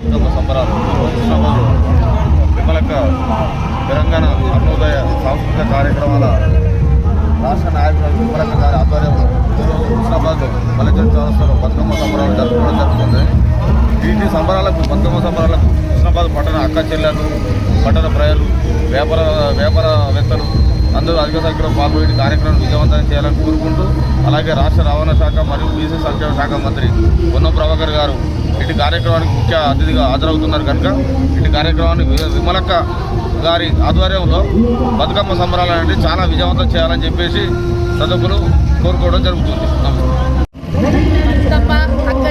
బతుకమ్మ సంబరాలు కృష్ణబాబు విమలక తెలంగాణ అరుణోదయ సాంస్కృతిక కార్యక్రమాల రాష్ట్ర నాయకులు విమలక గారి ఆధ్వర్యంలో ఈరోజు కృష్ణాబాద్ మల్లెచెరు చౌరస్తాలో బతుకమ్మ సంబరాలు జరుపుకోవడం జరుగుతుంది వీటి సంబరాలకు బతుకమ్మ సంబరాలకు హుస్నాబాద్ పట్టణ అక్క చెల్లెలు పట్టణ ప్రజలు వ్యాపార వ్యాపారవేత్తలు అందరూ అధిక సంఖ్యలో పాల్గొని కార్యక్రమం విజయవంతం చేయాలని కోరుకుంటూ అలాగే రాష్ట్ర రవాణా శాఖ మరియు బీసీ సంక్షేమ శాఖ మంత్రి పొన్న ప్రభాకర్ గారు ఇటు కార్యక్రమానికి ముఖ్య అతిథిగా హాజరవుతున్నారు కనుక ఇటు కార్యక్రమాన్ని విమలక్క గారి ఆధ్వర్యంలో బతుకమ్మ సంబరాలు అనేది చాలా విజయవంతం చేయాలని చెప్పేసి సదకులు కోరుకోవడం జరుగుతుంది. బతుకమ్మ అక్క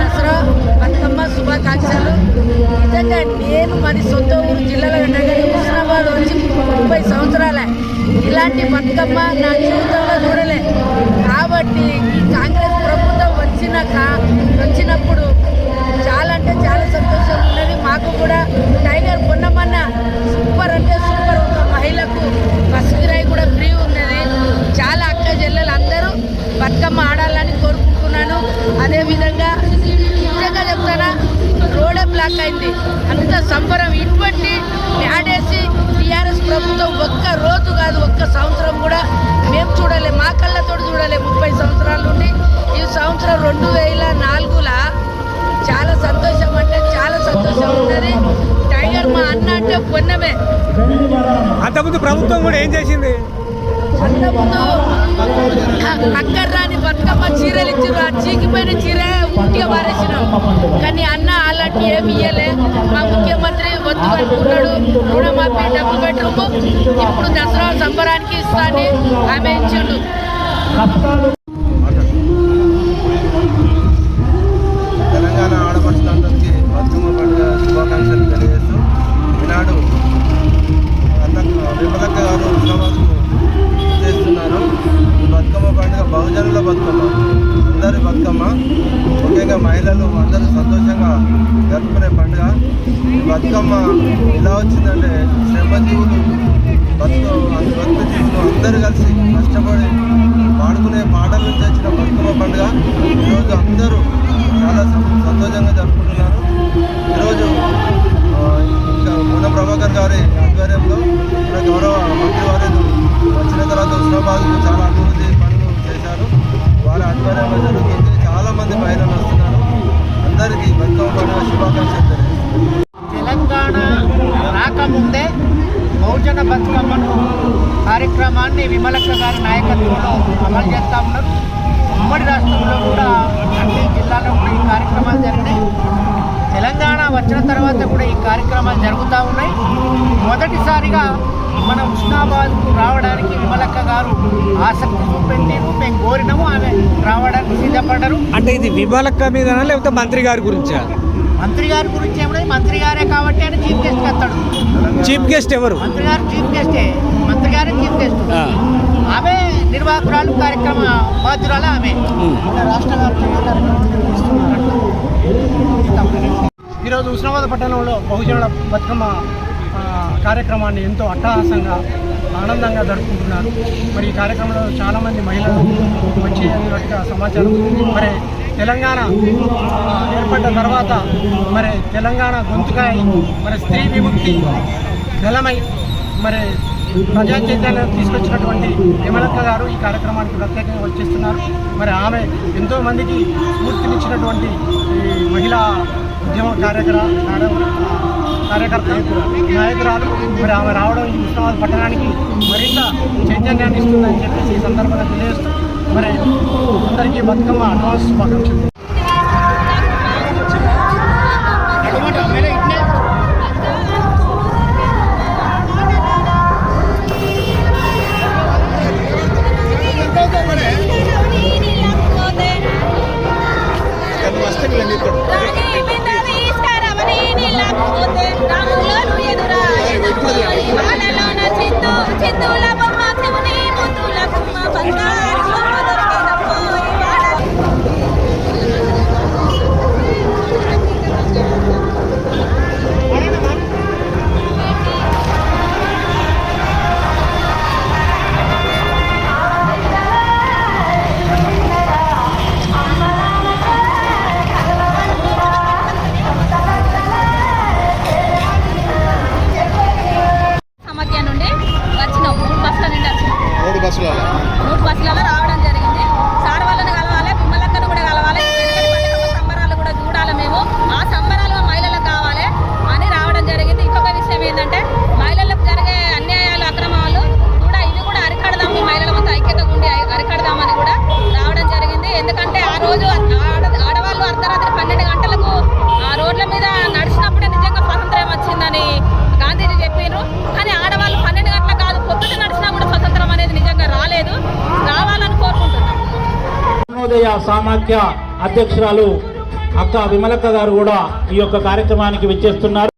దసరా బతుకమ్మ శుభాకాంక్షలు. నిజంగా నేను మరి సొంత ఊరు జిల్లాలో ఉండగానే వచ్చి ముప్పై సంవత్సరాలే. ఇలాంటి బతుకమ్మ నా జీవితంలో చూడలే. కాబట్టి ఈ కాంగ్రెస్ ప్రభుత్వం వచ్చినాక వచ్చినప్పుడు చాలా అంటే చాలా సంతోషం ఉన్నది. మాకు కూడా అయింది అంత సంబరం ఇటువంటి యాడేసి టీఆర్ఎస్ ప్రభుత్వం ఒక్క రోజు కాదు ఒక్క సంవత్సరం కూడా మేము చూడలే మా కళ్ళతో చూడలే ముప్పై సంవత్సరాల నుండి. ఈ సంవత్సరం రెండు వేల నాలుగులా చాలా సంతోషం అంటే చాలా సంతోషం ఉన్నది. టైగర్ మా అన్న అంటే పొన్నమే. అంతకుముందు ప్రభుత్వం కూడా ఏం చేసింది? అంతకుముందు అక్కడ రాని బతుకమ్మ చీరలు ఇచ్చారు. ఆ చీకిపోయిన చీర ఉట్టిగా పారేసినాం కానీ అన్న అలాంటి ఏమి ఇయ్యలే. మా ముఖ్యమంత్రి వద్దు అనుకున్నాడు. రుణమాఫీ డబ్బు బెడ్రూమ్ ఇప్పుడు దసరా సంబరానికి ఇస్తానని ఆమె ఇచ్చిండు. బతుకమ్మ అందరి బతుకమ్మ. ముఖ్యంగా మహిళలు అందరూ సంతోషంగా జరుపుకునే పండుగ. బతుకమ్మ ఎలా వచ్చిందంటే శ్రమజీవులు బతుకు బతుకు జీవులు అందరూ కలిసి కష్టపడి పాడుకునే పాటల నుంచి వచ్చిన బతుకమ్మ పండుగ. ఈరోజు అందరూ చాలా సంతోషంగా జరుపుకుంటున్నారు. ఈరోజు అందరికీ బతుకమ్మ శుభాకాంక్షలు తెలంగాణ రాకముందే బహుజన బతుకమ్మను కార్యక్రమాన్ని విమలక్క గారి నాయకత్వంలో అమలు చేస్తా ఉన్నారు ఉమ్మడి రాష్ట్రంలో కూడా అన్ని జిల్లాలో కూడా ఈ కార్యక్రమాలు జరిగినాయి. వచ్చిన తర్వాత కూడా ఈ కార్యక్రమాలు జరుగుతూ ఉన్నాయి. మొదటిసారిగా మన ఉస్నాబాద్కు రావడానికి విమలక్క గారు ఆసక్తి చూపెట్టారు మేము కోరినాము ఆమె రావడానికి సిద్ధపడ్డారు. అంటే ఇది విమలక్క మీదనా లేకపోతే మంత్రి గారి గురించా? మంత్రి గారి గురించి ఏమన్నది మంత్రి గారే కాబట్టి ఆయన చీఫ్ గెస్ట్ వస్తాడు చీఫ్ గెస్ట్ ఎవరు? మంత్రి గారు చీఫ్ గెస్టే. మంత్రి గారే చీఫ్ గెస్ట్. ఆమె నిర్వాహకురాలు కార్యక్రమ బాధ్యురాలు ఆమె. రాష్ట్ర హుస్నాబాద్ పట్టణంలో బహుజనుల బతుకమ్మ కార్యక్రమాన్ని ఎంతో అట్టహాసంగా ఆనందంగా జరుపుకుంటున్నారు. మరి ఈ కార్యక్రమంలో చాలామంది మహిళలు వచ్చి అన్నట్టుగా సమాచారం మరి తెలంగాణ ఏర్పడ్డ తర్వాత మరి తెలంగాణ గొంతుకాయ మరి స్త్రీ విముక్తి బలమై మరి ప్రజా చైతన్యం తీసుకొచ్చినటువంటి విమలక్క గారు ఈ కార్యక్రమానికి ప్రత్యేకంగా వచ్చేస్తున్నారు. మరి ఆమె ఎంతోమందికి స్ఫూర్తినిచ్చినటువంటి మహిళా ఉద్యమ కార్యకర కార్యకర్త నాయకురాలు మరి ఆమె రావడం ఈ ఉస్మానాబాద్ పట్టణానికి మరింత చైతన్యాన్ని ఇస్తుందని చెప్పేసి ఈ సందర్భంగా తెలియజేస్తూ మరి అందరికీ బతుకమ్మ అడ్వాన్స్ శుభాకాంక్షలు. రోజు ఆడవాళ్ళు అర్ధరాత్రి పన్నెండు గంటలకు ఆ రోడ్ల మీద నడిచినప్పుడే నిజంగా స్వతంత్రం వచ్చిందని గాంధీజీ చెప్పారు కానీ ఆడవాళ్ళు పన్నెండు గంటల కాదు పొద్దుట నడిచినా కూడా స్వతంత్రం అనేది నిజంగా రాలేదు. రావాలని కోరుకుంటున్నాం. సామాఖ్య అధ్యక్షురాలు అక్క విమలక్క గారు కూడా ఈ యొక్క కార్యక్రమానికి విచ్చేస్తున్నారు.